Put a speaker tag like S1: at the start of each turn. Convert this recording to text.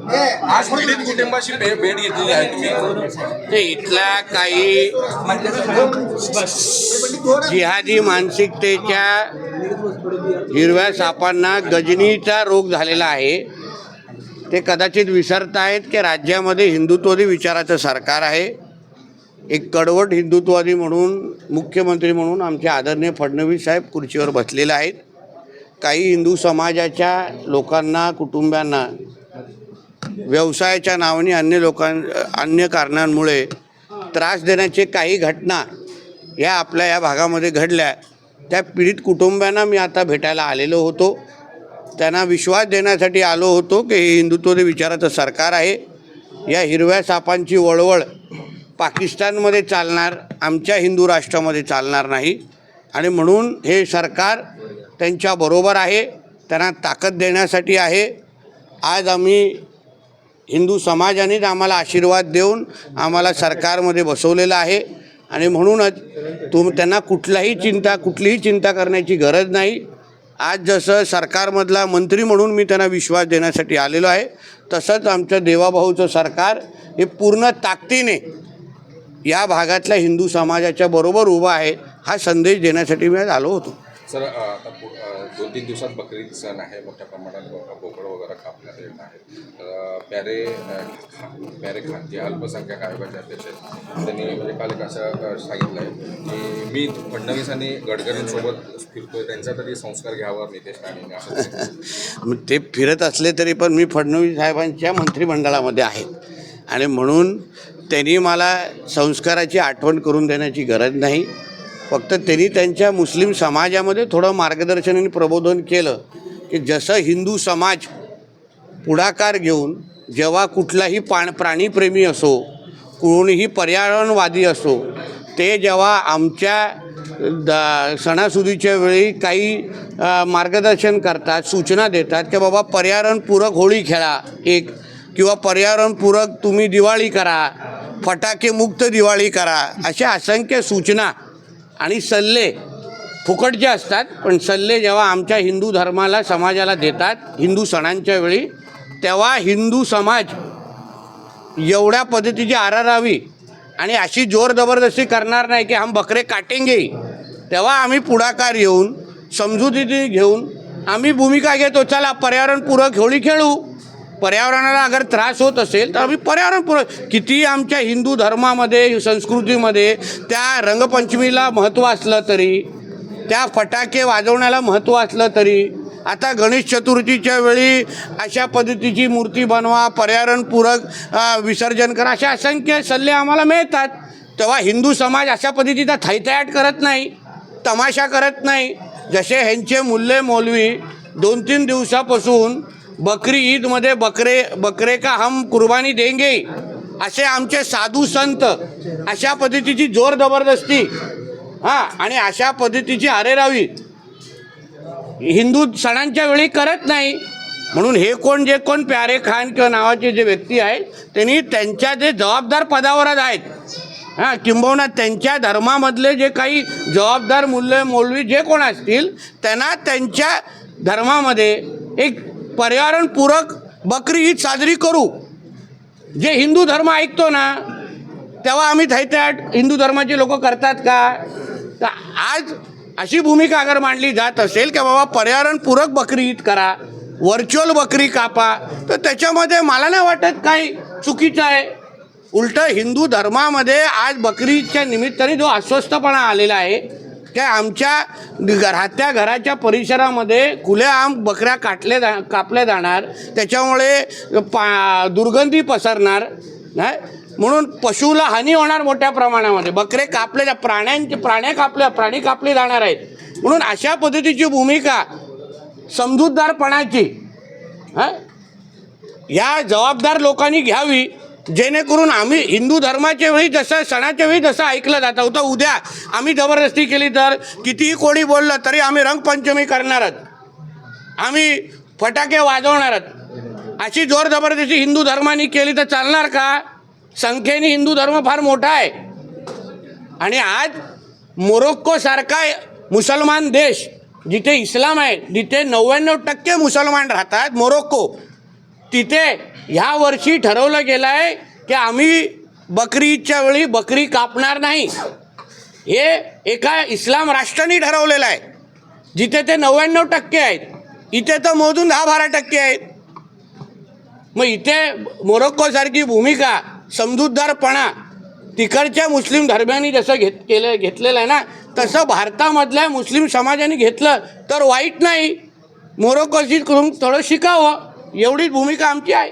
S1: आज पीडित कुटुंबाशी भेट घेतलेली आहे तुम्ही.
S2: ते इथल्या काही जिहादी मानसिकतेच्या हिरव्या सापांना गजनीचा रोग झालेला आहे. ते कदाचित विसरत आहेत की राज्यामध्ये हिंदुत्ववादी विचाराचं सरकार आहे. एक कडवट हिंदुत्ववादी म्हणून मुख्यमंत्री म्हणून आमचे आदरणीय फडणवीस साहेब खुर्चीवर बसलेले आहेत. काही हिंदू समाजाच्या लोकांना कुटुंबांना व्यवसायाच्या नावाने अन्य लोकां अन्य कारणांमुळे त्रास देण्याचे काही घटना या आपल्या या भागामध्ये घडल्या. त्या पीडित कुटुंबांना मी आता भेटायला आलेलो होतो. त्यांना विश्वास देण्यासाठी आलो होतो की हे हिंदुत्ववादी विचाराचं सरकार आहे. या हिरव्या सापांची वळवळ पाकिस्तानमध्ये चालणार आमच्या हिंदू राष्ट्रामध्ये चालणार नाही. आणि म्हणून हे सरकार त्यांच्याबरोबर आहे त्यांना ताकद देण्यासाठी आहे. आज आम्ही हिंदू समाजानेच आम्हाला आशीर्वाद देऊन आम्हाला सरकारमध्ये बसवलेलं आहे. आणि म्हणूनच तुम त्यांना कुठलाही चिंता कुठलीही चिंता करण्याची गरज नाही. आज जसं सरकारमधला मंत्री म्हणून मी त्यांना विश्वास देण्यासाठी आलेलो आहे तसंच आमचं देवाभाऊचं सरकार हे पूर्ण ताकदीने या भागातल्या हिंदू समाजाच्या बरोबर उभा आहे हा संदेश देण्यासाठी मी आलो होतो.
S1: सर आता दोन तीन दिवसात बकरीद सण आहे मोठ्या प्रमाणात बोकड वगैरे कापण्यात येत आहेत तर प्यारे खा- प्यारे खान जे अल्पसंख्याक आयोगाचे अध्यक्ष आहेत त्यांनी म्हणजे काल एक असं सांगितलं आहे की मी फडणवीस आणि गडकरींसोबत फिरतोय त्यांचा तरी संस्कार घ्यावा नितेश राणेंनी असं
S2: मग ते फिरत असले तरी पण मी फडणवीस साहेबांच्या मंत्रिमंडळामध्ये आहे. आणि म्हणून त्यांनी मला संस्काराची आठवण करून देण्याची गरज नाही. फक्त त्यांनी त्यांच्या मुस्लिम समाजामध्ये थोडं मार्गदर्शन आणि प्रबोधन केलं की जसं हिंदू समाज पुढाकार घेऊन जेव्हा कुठलाही पाण प्राणीप्रेमी असो कोणीही पर्यावरणवादी असो ते जेव्हा आमच्या द सणासुदीच्या वेळी काही मार्गदर्शन करतात सूचना देतात की बाबा पर्यावरणपूरक होळी खेळा एक किंवा पर्यावरणपूरक तुम्ही दिवाळी करा फटाकेमुक्त दिवाळी करा अशा असंख्य सूचना आणि सल्ले फुकटचे असतात पण सल्ले जेव्हा आमच्या हिंदू धर्माला समाजाला देतात हिंदू सणांच्या वेळी तेव्हा हिंदू समाज एवढ्या पद्धतीची आरारावी आणि अशी जोर जबरदस्ती करणार नाही की हम बकरे काटेंगे. तेव्हा आम्ही पुढाकार येऊन समजुती घेऊन आम्ही भूमिका घेतो चला पर्यावरणपूरक होळी खेळू. पर्यावरणाला अगर त्रास होत असेल तर आम्ही पर्यावरणपूरक किती आमच्या हिंदू धर्मामध्ये संस्कृतीमध्ये त्या रंगपंचमीला महत्त्व असलं तरी त्या फटाके वाजवण्याला महत्त्व असलं तरी आता गणेश चतुर्थीच्या वेळी अशा पद्धतीची मूर्ती बनवा पर्यावरणपूरक विसर्जन करा अशा असंख्य सल्ले आम्हाला मिळतात. तेव्हा हिंदू समाज अशा पद्धतीचा थैथयाट करत नाही तमाशा करत नाही. जसे ह्यांचे मुल्ले मौलवी दोन तीन दिवसापासून बकरी ईदमध्ये बकरे बकरे का हम कुर्बानी देंगे? असे आमचे साधू संत अशा पद्धतीची जोर जबरदस्ती हां आणि अशा पद्धतीची अरेरावी हिंदू सणांच्या वेळी करत नाही. म्हणून हे कोण जे कोण प्यारे खान किंवा नावाचे जे व्यक्ती आहेत त्यांनी त्यांच्या जे जबाबदार पदावरच आहेत. हां किंबहुना त्यांच्या धर्मामधले जे काही जबाबदार मूल्य मौलवी जे कोण असतील त्यांना त्यांच्या धर्मामध्ये एक पर्यावरणपूरक बकरी ईद साजरी करू. जे हिंदू धर्म ऐकतो ना तेव्हा आम्ही थैत्याट हिंदू धर्माचे लोक करतात का? तर आज अशी भूमिका अगर मांडली जात असेल की बाबा पर्यावरणपूरक बकरी ईद करा व्हर्च्युअल बकरी कापा तर त्याच्यामध्ये मला नाही वाटत काही चुकीचं आहे. उलटं हिंदू धर्मामध्ये आज बकरीच्या निमित्ताने जो अस्वस्थपणा आलेला आहे त्या आमच्या राहत्या घराच्या परिसरामध्ये खुलेआम बकऱ्या काटले जा कापल्या जाणार त्याच्यामुळे पा दुर्गंधी पसरणार नाही? म्हणून पशुला हानी होणार मोठ्या प्रमाणामध्ये. बकरे कापले जा प्राण्यांचे प्राण्या कापल्या प्राणी कापले जाणार आहेत. म्हणून अशा पद्धतीची भूमिका समजूतदारपणाची हां? या जबाबदार लोकांनी घ्यावी. जेणेकरून आम्ही हिंदू धर्माच्या वेळी जसं सणाच्या वेळी जसं ऐकलं जातं होतं उद्या आम्ही जबरदस्ती केली तर कितीही कोणी बोललं तरी आम्ही रंगपंचमी करणारच आम्ही फटाके वाजवणारच अशी जोर जबरदस्ती हिंदू धर्माने केली तर चालणार का? संख्येने हिंदू धर्म फार मोठा आहे. आणि आज मोरोक्कोसारखा मुसलमान देश जिथे इस्लाम आहे जिथे नव्याण्णव टक्के मुसलमान राहतात मोरोक्को तिथे ह्या वर्षी ठरवलं गेलं आहे की आम्ही बकरीच्या वेळी बकरी कापणार नाही. हे एका इस्लाम राष्ट्राने ठरवलेलं आहे. जिथे ते नव्याण्णव टक्के आहेत इथे तर मोजून दहा बारा टक्के आहेत. मग इथे मोरोक्कोसारखी भूमिका समजूतदारपणा तिकडच्या मुस्लिम धर्मियांनी जसं घेत केलं घेतलेलं आहे ना तसं भारतामधल्या मुस्लिम समाजाने घेतलं तर वाईट नाही. मोरोक्कोशी करून थोडं शिकावं. एवढीच भूमिका आमची आहे.